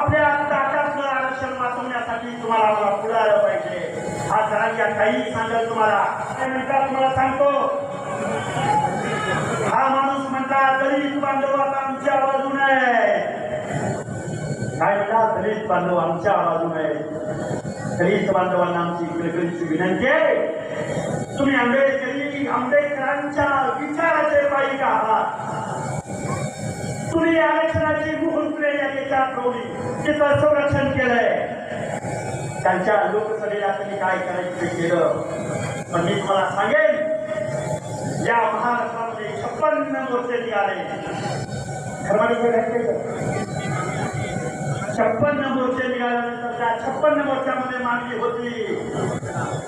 आपल्या ताटातलं आरक्षण वाचवण्यासाठी तुम्हाला पाहिजे. हा जणांच्या काही तुम्हाला. तुम्हाला सांगतो हा माणूस म्हणता दलित बांधव आता आमच्या बाजून आहे. काय म्हणता दलित बांधव आमच्या बाजून आहे. दलित बांधवांना आमची इकडे विनंती आहे. तुम्ही आंबेडकरी आंबेडकरांच्या विचाराचे पाहिजे आरक्षणाची मुहूर्ते या देशात ठेवली तिचं संरक्षण केलंय. त्यांच्या लोकसभेला तुम्ही काय करायचं केलं. पण मी तुम्हाला सांगेन या महाराष्ट्रामध्ये छप्पन्न मोर्चे निघाले छप्पन्न मोर्चे निघाल्यानंतर त्या छप्पन्न मोर्चामध्ये मागणी होती.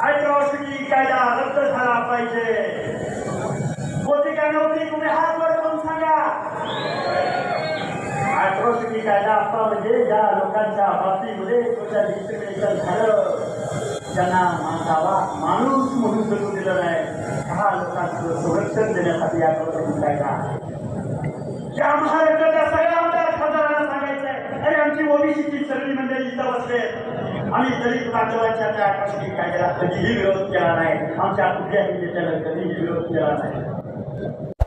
अॅट्रॉसिटी कायदा रद्द झाला पाहिजे होती का नव्हती तुम्ही हात वर करून सांगा अॅट्रॉसिटी कायदा असा म्हणजे ज्या लोकांच्या बाबतीमध्ये सोशल डिस्क्रिमिनेशन झालं त्यांना माणसाला माणूस म्हणून जगू दिलं नाही हा लोकांचं संरक्षण देण्यासाठी अॅट्रॉसिटी कायदा आहे. या महाराष्ट्राच्या सगळ्या आमच्या खासदारांना सांगायचंय अरे आमची ओबीसीची सगळी मंडळी इथं बसले. आम्ही दलित बांधवांच्या त्या अॅट्रॉसिटी कायद्याला कधीही विरोध केला नाही. आमच्या कुठल्याही नेत्याला कधीही विरोध केला नाही.